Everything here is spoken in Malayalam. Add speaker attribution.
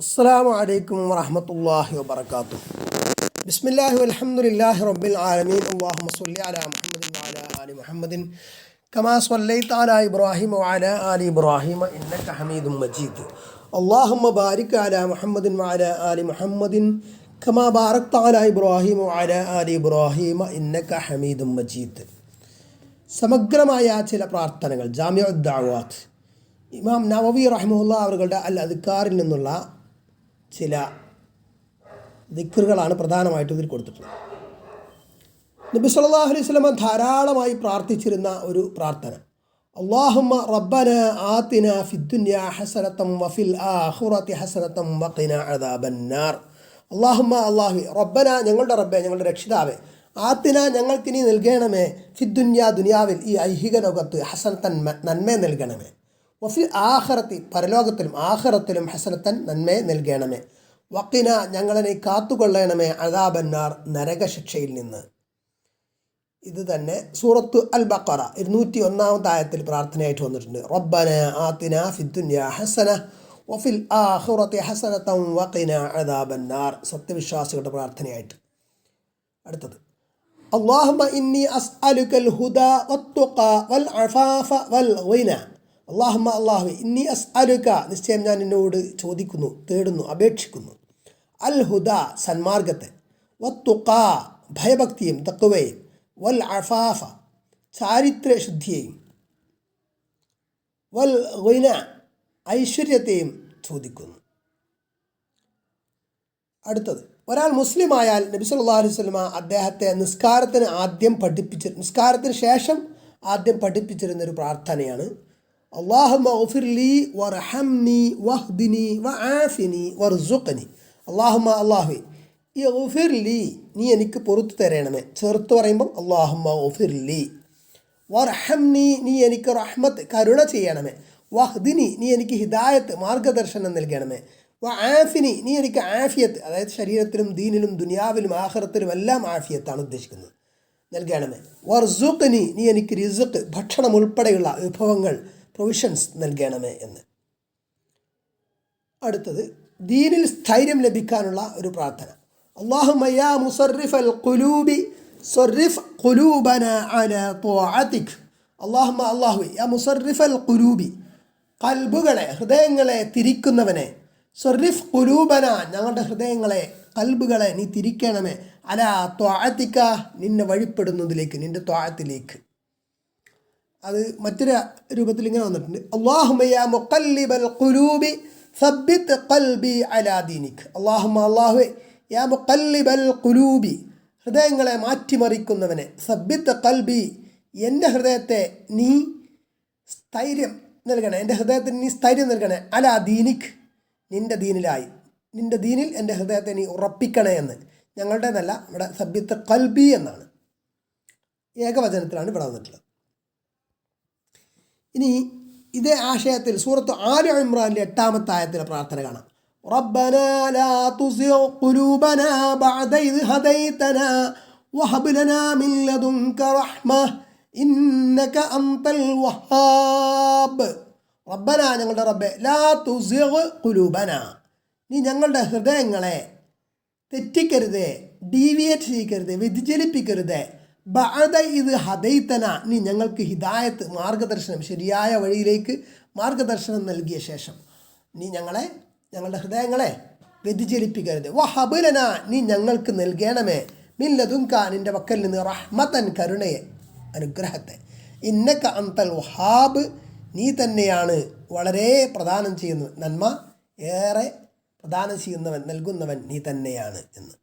Speaker 1: അസ്സാം വലൈക്കും വാഹമത്തല്ലാഹി വാബർക്കാത്തു ബിസ്മില്ലാഹി അലഹമുല്ലാഹി റബ്ബിൽ ആലമീൻ. അള്ളാഹു സല്ലി അല മുഹമ്മദിൻ വാല ആലി മുഹമ്മദിൻ. കമാ സല്ലൈത അല ഇബ്രാഹിം വാല ആലി ഇബ്രാഹിം ഇന്നക ഹമീദും മജീദ്. അള്ളാഹുമ്മ ബാരിക് അല മുഹമ്മദിൻ വാല ആലി മുഹമ്മദിൻ. കമാ ബാറക്ത അല ഇബ്രാഹിം വാല ആലി ഇബ്രാഹിമ ഇന്നക ഹമീദും മജീദ്. സമഗ്രമായ ചില പ്രാർത്ഥനകൾ ജാമ്യ ദാവാത്ത്. ഇമാം നവവി റഹ്മുല്ല അവരുടെ അൽ അദ്കാറിൽ നിന്നുള്ള ചില ദിക്കറുകളാണ് പ്രധാനമായിട്ടും ഇതിൽ കൊടുത്തിട്ടുള്ളത്. നബി സല്ലല്ലാഹു അലൈഹി സ്വലമ ധാരാളമായി പ്രാർത്ഥിച്ചിരുന്ന ഒരു പ്രാർത്ഥന. അള്ളാഹുമ്മ റബ്ബന ആത്തിന ഫിദ്ദുന്യ ഹസനത്തം വഫിൽ ആഖിറതി ഹസനത്തം വഖിന അദാബന്നാർ അള്ളാഹുമ്മ അള്ളാഹു റബ്ബന ഞങ്ങളുടെ റബ്ബെ ഞങ്ങളുടെ രക്ഷിതാവേ ആത്തിന ഞങ്ങൾക്ക് ഇനി നൽകണമേ ഫിദ്ദുന്യ ദുനിയാവിൽ ഈ ഐഹിക ലോകത്ത് ഹസനത്തൻ നന്മ നൽകണമേ. വഫി ആഹറത്തി പരലോകത്തിലും ആഹറത്തിലും ഹസനത്തൻ നന്മയെ നൽകണമേ വക്കിന ഞങ്ങളെ കാത്തുകൊള്ളണമേ അതാബന്നാർ നരകശിക്ഷയിൽ നിന്ന് ഇത് തന്നെ സൂറത്ത് അൽ ബക്കറ ഇരുന്നൂറ്റി ഒന്നാമത്തെ ആയത്തിൽ പ്രാർത്ഥനയായിട്ട് വന്നിട്ടുണ്ട് റബ്ബന ആത്തിന ഫിദ്ദുന്യ ഹസന വഫിൽ ആഹുറത്തെ ഹസനത്തം വക്കിന അതാബന്നാർ സത്യവിശ്വാസികളുടെ പ്രാർത്ഥനയായിട്ട് അടുത്തത് അള്ളാഹുമ ഇന്നി അസ്അലുക്കൽ ഹുദ വത്തുഖ വൽ അഫാഫ വൽ ഗിന അള്ളാഹുമ അള്ളാഹു ഇന്നി അസ് അരുക നിശ്ചയം ഞാൻ എന്നോട് ചോദിക്കുന്നു തേടുന്നു അപേക്ഷിക്കുന്നു. അൽ ഹുദ സന്മാർഗത്തെ. വത്തുക്ക ഭയഭക്തിയും തക്കുവയും വൽ അഫാഫ ചാരിത്രശുദ്ധിയെയും. വൽ ഗുന ഐശ്വര്യത്തെയും ചോദിക്കുന്നു. അടുത്തത് ഒരാൾ മുസ്ലിമായാൽ നബി നബിസ് അലൈഹി സ്വലമ അദ്ദേഹത്തെ നിസ്കാരത്തിന് ആദ്യം പഠിപ്പിച്ച നിസ്കാരത്തിന് ശേഷം ആദ്യം പഠിപ്പിച്ചിരുന്നൊരു പ്രാർത്ഥനയാണ് അള്ളാഹുമ്മ ഒഫിർലി വർഹംനി വഹ്ദിനി വആഫിനി വർസുഖനി. അള്ളാഹുമ്മ അള്ളാഹു ഈ ഒഫിർലി നീ എനിക്ക് പുറത്തു തരണമേ. ചേർത്ത് പറയുമ്പം അള്ളാഹുമ്മ ഒഫിർലി വർഹംനി നീ എനിക്ക് റഹ്മത്ത് കരുണ ചെയ്യണമേ. വഹ്ദിനി നീ എനിക്ക് ഹിദായത്ത് മാർഗദർശനം നൽകണമേ. വ ആഫിനി നീ എനിക്ക് ആഫിയത്ത് അതായത് ശരീരത്തിലും ദീനിലും ദുനിയാവിലും ആഹ്റത്തിലും എല്ലാം ആഫിയത്താണ് ഉദ്ദേശിക്കുന്നത്. നൽകണമേ. വർസുഖ്നി നീ എനിക്ക് റിസുഖ് ഭക്ഷണം ഉൾപ്പെടെയുള്ള വിഭവങ്ങൾ പ്രൊവിഷൻസ് നൽകണമേ എന്ന്. അടുത്തത് ദീനിൽ സ്ഥൈര്യം ലഭിക്കാനുള്ള ഒരു പ്രാർത്ഥന. അള്ളാഹുമയ യാ കൽബുകളെ ഹൃദയങ്ങളെ തിരിക്കുന്നവനെ സൊറിഫ് കുലൂബന ഞങ്ങളുടെ ഹൃദയങ്ങളെ കൽബുകളെ നീ തിരിക്കണമേ. അല ത്വാഴത്തിക്ക നിന്നെ വഴിപ്പെടുന്നതിലേക്ക് നിന്റെ ത്വാഴത്തിലേക്ക് അത് മറ്റൊരു രൂപത്തിൽ ഇങ്ങനെ വന്നിട്ടുണ്ട്. അള്ളാഹുമയ മുക്കല്ലിബൽ ഖുലൂബി സബ്ബിത്ത് ഖൽബി അലാ ദീനിക്. അള്ളാഹുമ അള്ളാഹു യാ മുക്കല്ലിബൽ ഖുലൂബി ഹൃദയങ്ങളെ മാറ്റിമറിക്കുന്നവനെ സബ്ബിത്ത് കൽബി എന്റെ ഹൃദയത്തെ നീ സ്ഥൈര്യം നൽകണേ എന്റെ ഹൃദയത്തിന് നീ സ്ഥൈര്യം നൽകണേ അലാ ദീനിക്. നിന്റെ ദീനിലായി നിന്റെ ദീനിൽ എന്റെ ഹൃദയത്തെ നീ ഉറപ്പിക്കണേ എന്ന്. ഞങ്ങളുടേതല്ല ഇവിടെ സബ്യത്ത് കൽബി എന്നാണ്. ഏകവചനത്തിലാണ് ഇവിടെ വന്നിട്ടുള്ളത്. ഇനി ഇതേ ആശയത്തിൽ സൂറത്ത് ആലു ഇമ്രാനിലെ എട്ടാമത്തെ ആയത്തിലെ പ്രാർത്ഥന കാണാം ربنا لا تزغ قلوبنا بعد إذ هديتنا وهب لنا من لدنك رحمة إنك أنت الوهاب റബ്ബന ഞങ്ങളുടെ റബ്ബെ ലാ തുസിഗ് കുലൂബന നീ ഞങ്ങളുടെ ഹൃദയങ്ങളെ തെറ്റിക്കരുതേ ഡീവിയേറ്റ് ചെയ്യിക്കരുത് വ്യതിചലിപ്പിക്കരുത് ബഅദ ഇത് ഹദൈത്തന നീ ഞങ്ങൾക്ക് ഹിദായത്ത് മാർഗദർശനം ശരിയായ വഴിയിലേക്ക് മാർഗദർശനം നൽകിയ ശേഷം നീ ഞങ്ങളെ ഞങ്ങളുടെ ഹൃദയങ്ങളെ വ്യതിചലിപ്പിക്കരുത്. വഹബുലന നീ ഞങ്ങൾക്ക് നൽകണമേ. മില്ലതുങ്ക നിന്റെ വക്കൽ നിന്ന് റഹ്മതൻ കരുണയെ അനുഗ്രഹത്തെ. ഇന്നക്ക അന്തൽ വഹാബ് നീ തന്നെയാണ് വളരെ പ്രദാനം ചെയ്യുന്നത് നന്മ ഏറെ പ്രദാനം ചെയ്യുന്നവൻ നൽകുന്നവൻ നീ തന്നെയാണ് എന്ന്.